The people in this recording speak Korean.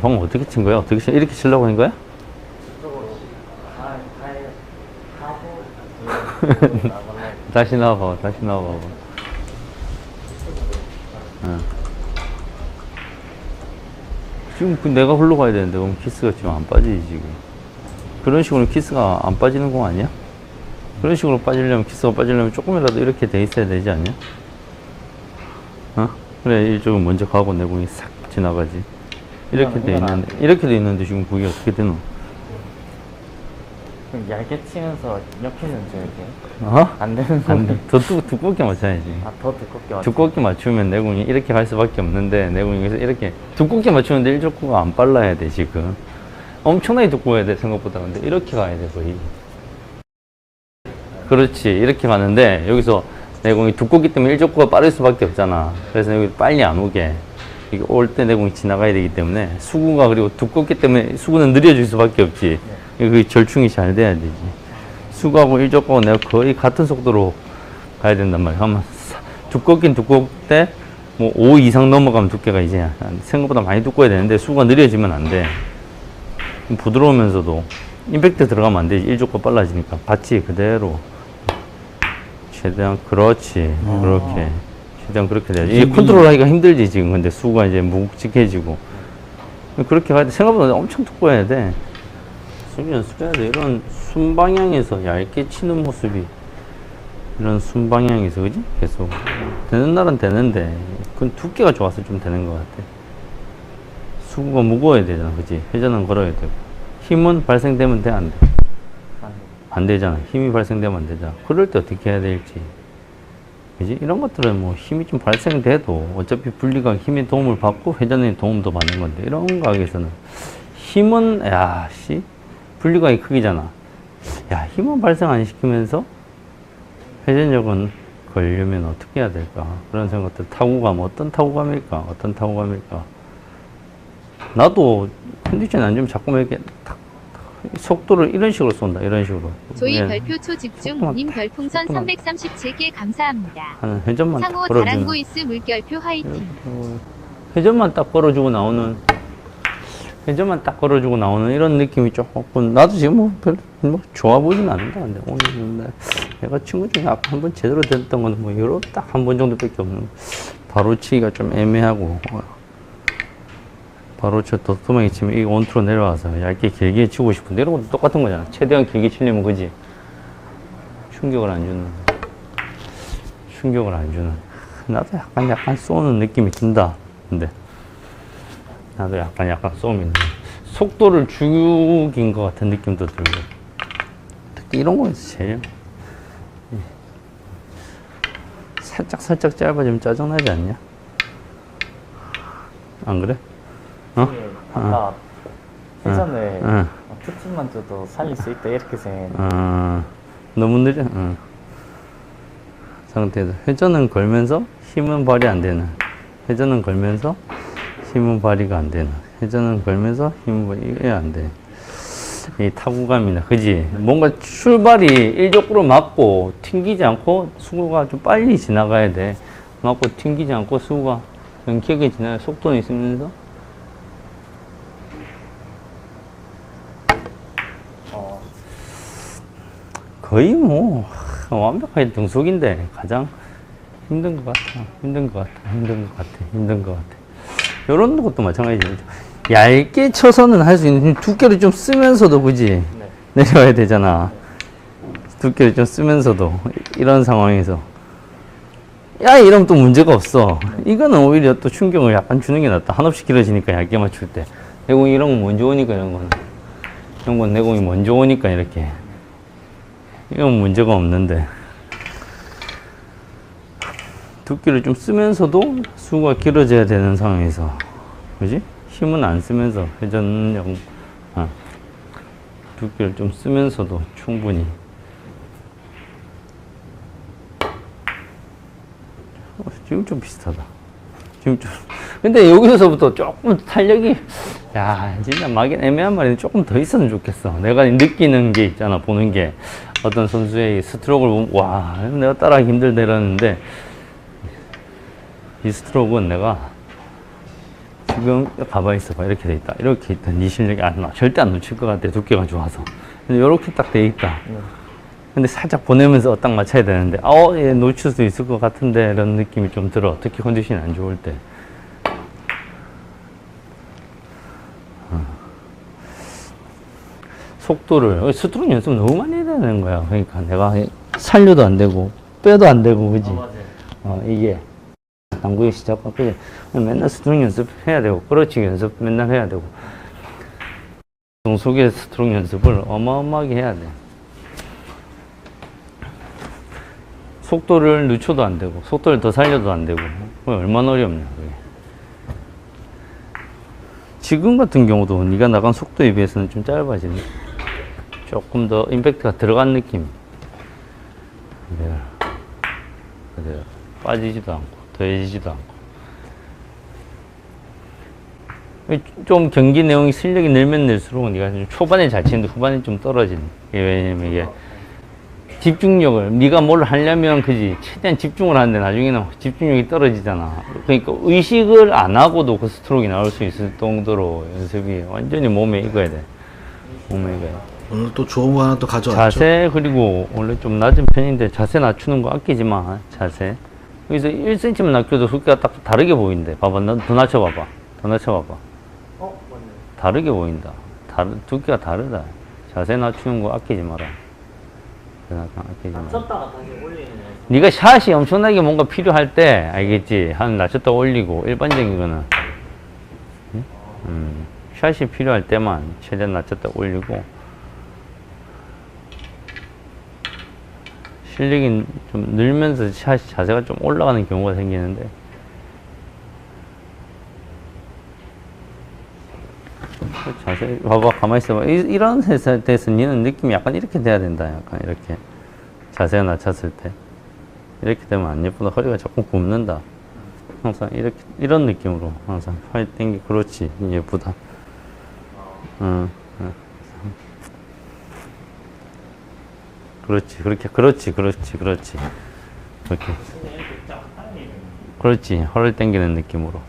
방금 어떻게 친 거야? 어떻게 치, 이렇게 치려고 한 거야? 다시 나와봐, 다시 나와봐. 응. 지금 그 내가 흘러 가야 되는데, 그럼 키스가 지금 안 빠지지, 지금. 그런 식으로 키스가 안 빠지는 거 아니야? 그런 식으로 빠지려면, 키스가 빠지려면 조금이라도 이렇게 돼 있어야 되지 않냐? 어? 그래, 이쪽은 먼저 가고 내 공이 싹 지나가지. 이렇게 돼안 있는데, 이렇게 돼 있는데 지금 그게 어떻게 되노? 그럼 얇게 치면서 좀 이렇게 어? 안 되는 안 돼. 거. 더 두, 두껍게 맞춰야지. 아더 두껍게 맞 두껍게 맞추면 내공이 이렇게 갈 수밖에 없는데 내공이 여기서 이렇게 두껍게 맞추는데 일족구가 안 빨라야 돼 지금 엄청나게 두꺼워야 돼 생각보다 근데 이렇게 가야 돼 거의 그렇지 이렇게 가는데 여기서 내공이 두껍기 때문에 일족구가 빠를 수밖에 없잖아 그래서 여기 빨리 안 오게 이게 올 때 내공이 지나가야 되기 때문에 수구가 그리고 두껍기 때문에 수구는 느려질 수밖에 없지. 그 절충이 잘 돼야 되지. 수구하고 일족구하고 내가 거의 같은 속도로 가야 된단 말이야. 사- 두껍긴 두껍대 뭐5 이상 넘어가면 두께가 이제 생각보다 많이 두꺼워야 되는데 수가 느려지면 안 돼. 좀 부드러우면서도 임팩트 들어가면 안 되지. 일족과 빨라지니까. 같이 그대로. 최대한 그렇지. 그렇게 최대한 그렇게 돼야지. 이 컨트롤하기가 힘들지 지금 근데 수가 이제 묵직해지고 그렇게 가야 돼. 생각보다 엄청 두꺼워야 돼. 수비 연습해야 돼. 이런 순 방향에서 얇게 치는 모습이 이런 순 방향에서 그지? 계속 되는 날은 되는데 그건 두께가 좋아서 좀 되는 것 같아. 수구가 무거워야 되잖아, 그지? 회전은 걸어야 되고 힘은 발생되면 돼, 안 돼? 안 되잖아. 힘이 발생되면 안 되잖아. 그럴 때 어떻게 해야 될지. 그지? 이런 것들은 뭐 힘이 좀 발생돼도 어차피 분리가 힘의 도움을 받고 회전의 도움도 받는 건데 이런 각에서는 힘은 야, 씨 분리각이 크기잖아. 야, 힘은 발생 안 시키면서 회전력은 걸려면 어떻게 해야 될까? 그런 생각들 타구감 어떤 타구감일까? 어떤 타구감일까? 나도 컨디션 안 좋으면 자꾸 이렇게 탁, 탁, 속도를 이런 식으로 쏜다. 이런 식으로. 조이 그냥 별표 초 집중 조금만, 님 별풍선 조금만. 337개 감사합니다. 한 회전만 상호. 다랑고이스 물결표 화이팅. 어, 회전만 딱 걸어주고 나오는 회전만 딱 걸어주고 나오는 이런 느낌이 조금 나도 지금 뭐 별로 뭐 좋아 보이진 않는다 근데 오늘 날 내가 친구 중에 아까 한 번 제대로 됐던 거는 뭐 요런 딱한 번 정도밖에 없는 바로 치기가 좀 애매하고 어, 바로 저 도톰하게 치면 이 원투로 내려와서 얇게 길게 치고 싶은데 이런 것도 똑같은 거잖아 최대한 길게 치려면 그지 충격을 안 주는 충격을 안 주는 나도 약간 약간 쏘는 느낌이 든다 근데 나도 약간 약간 쏘면 속도를 죽인 것 같은 느낌도 들고 특히 이런 거에서 제일 예. 살짝 살짝 짧아지면 짜증나지 않냐? 안 그래? 어? 아까 회전을 응. 툭툭만 줘도 살릴 수 있다 이렇게 생각했는데 어, 너무 느려. 어. 상태에서 회전은 걸면서 힘은 발휘 안 되는. 회전은 걸면서 힘은 발휘가 안 되는. 회전은 걸면서 힘은 발휘 이게 안 돼. 이 타구감이나 그지? 뭔가 출발이 일적으로 맞고 튕기지 않고 수구가 좀 빨리 지나가야 돼. 맞고 튕기지 않고 수구가 연기하게 지나야 속도는 있으면서 거의 뭐 완벽하게 등속인데 가장 힘든 것 같아. 힘든 것 같아. 힘든 것 같아. 힘든 것 같아. 이런 것도 마찬가지죠. 얇게 쳐서는 할 수 있는 두께를 좀 쓰면서도 그지? 네. 내려와야 되잖아. 두께를 좀 쓰면서도 이런 상황에서. 야 이러면 또 문제가 없어. 이거는 오히려 또 충격을 약간 주는 게 낫다. 한없이 길어지니까 얇게 맞출 때. 내공이 이런 건 먼저 오니까 이런 거는 이런 건 내공이 먼저 오니까 이렇게 이건 문제가 없는데. 두께를 좀 쓰면서도 수가 길어져야 되는 상황에서. 그지? 힘은 안 쓰면서 회전력 아, 두께를 좀 쓰면서도 충분히. 어, 지금 좀 비슷하다. 지금 좀 근데 여기서부터 조금 탄력이 야 진짜 막연 애매한 말인데 조금 더 있었으면 좋겠어. 내가 느끼는 게 있잖아 보는 게 어떤 선수의 이 스트로크를 보면 와 내가 따라하기 힘들다 이러는데 이 스트로크는 내가 지금 가만히 있어봐. 이렇게 돼 있다. 이렇게 있다. 네 실력이 안 나. 절대 안 놓칠 것 같아. 두께가 좋아서. 근데 이렇게 딱 돼 있다. 네. 근데 살짝 보내면서 딱 맞춰야 되는데, 어, 얘 놓칠 수 있을 것 같은데, 이런 느낌이 좀 들어. 특히 컨디션이 안 좋을 때. 속도를, 어, 스트로크 연습 너무 많이 해야 되는 거야. 그러니까 내가 살려도 안 되고, 빼도 안 되고, 그지? 어, 이게. 당구에 시작하고, 그지? 맨날 스트로크 연습 해야 되고, 그렇지 연습 맨날 해야 되고. 동속의 스트로크 연습을 어마어마하게 해야 돼. 속도를 늦춰도 안 되고 속도를 더 살려도 안 되고 얼마나 어렵냐 그게. 지금 같은 경우도 네가 나간 속도에 비해서는 좀 짧아지네 조금 더 임팩트가 들어간 느낌. 그대로 빠지지도 않고 더해지지도 않고. 좀 경기 내용이 실력이 늘면 늘수록 네가 좀 초반에 잘 치는데 후반에 좀 이게 왜냐면 이게 집중력을 네가 뭘 하려면 그지. 최대한 집중을 하는데 나중에는 집중력이 떨어지잖아. 그러니까 의식을 안 하고도 그 스트로크가 나올 수 있을 정도로 연습이 완전히 몸에 익어야 돼 익어야 돼 오늘 또 좋은 거 하나 또 가져왔죠. 자세 그리고 원래 좀 낮은 편인데 자세 낮추는 거 아끼지 마 자세. 여기서 1cm만 낮춰도 두께가 딱 다르게 보인대 봐봐 너더 낮춰봐봐. 더 낮춰봐봐. 어, 맞네. 다르게 보인다. 다르, 두께가 다르다. 자세 낮추는 거 아끼지 마라. 자세 아끼지 마라. 쳤다가 다시 올리는. 네가 샷이 엄청나게 뭔가 필요할 때 알겠지? 한 낮췄다 올리고 일반적인 거는. 응? 음, 샷이 필요할 때만 최대한 낮췄다 올리고 실력이 좀 늘면서 샷 자세가 좀 올라가는 경우가 생기는데 그 자세 봐봐 가만히 있어봐 이, 이런 데서 니는 느낌이 약간 이렇게 돼야 된다 약간 이렇게 자세가 낮췄을 때 이렇게 되면 안 예쁘다. 허리가 자꾸 굽는다. 항상 이렇게 이런 느낌으로 항상 팔 땡기 그렇지 예쁘다. 응, 응. 그렇지 그렇게 그렇지 그렇지 그렇지 그렇게 그렇지 허리 땡기는 느낌으로